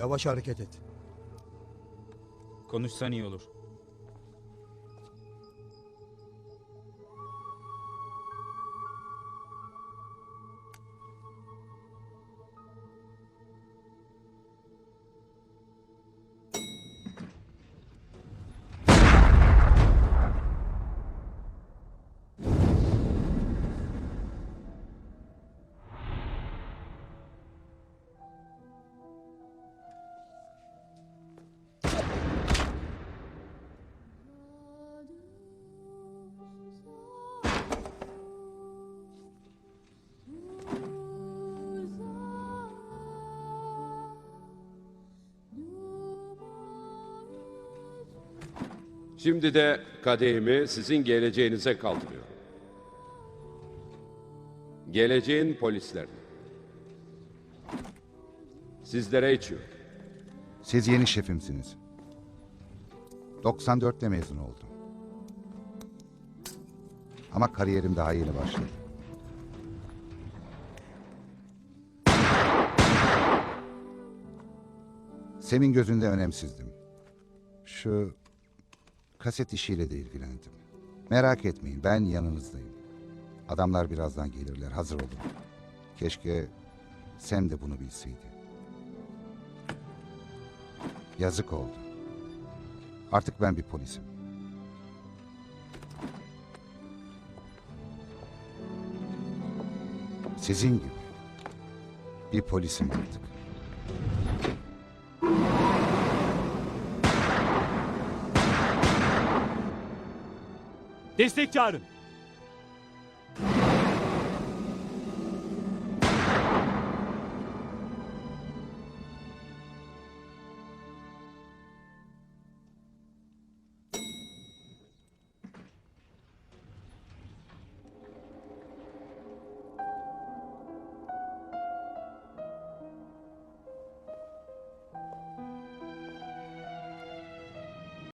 Yavaş hareket et. Konuşsan iyi olur. Şimdi de kadehimi sizin geleceğinize kaldırıyorum. Geleceğin polislerine. Sizlere içiyorum. Siz yeni şefimsiniz. 94'te mezun oldum. Ama kariyerim daha yeni başladı. Sem'in gözünde önemsizdim. Şu kaset işiyle de ilgilendim. Merak etmeyin ben yanınızdayım. Adamlar birazdan gelirler hazır olun. Keşke Sem de bunu bilseydi. Yazık oldu. Artık ben bir polisim. Sizin gibi. Bir polisim artık. Destek çağırın.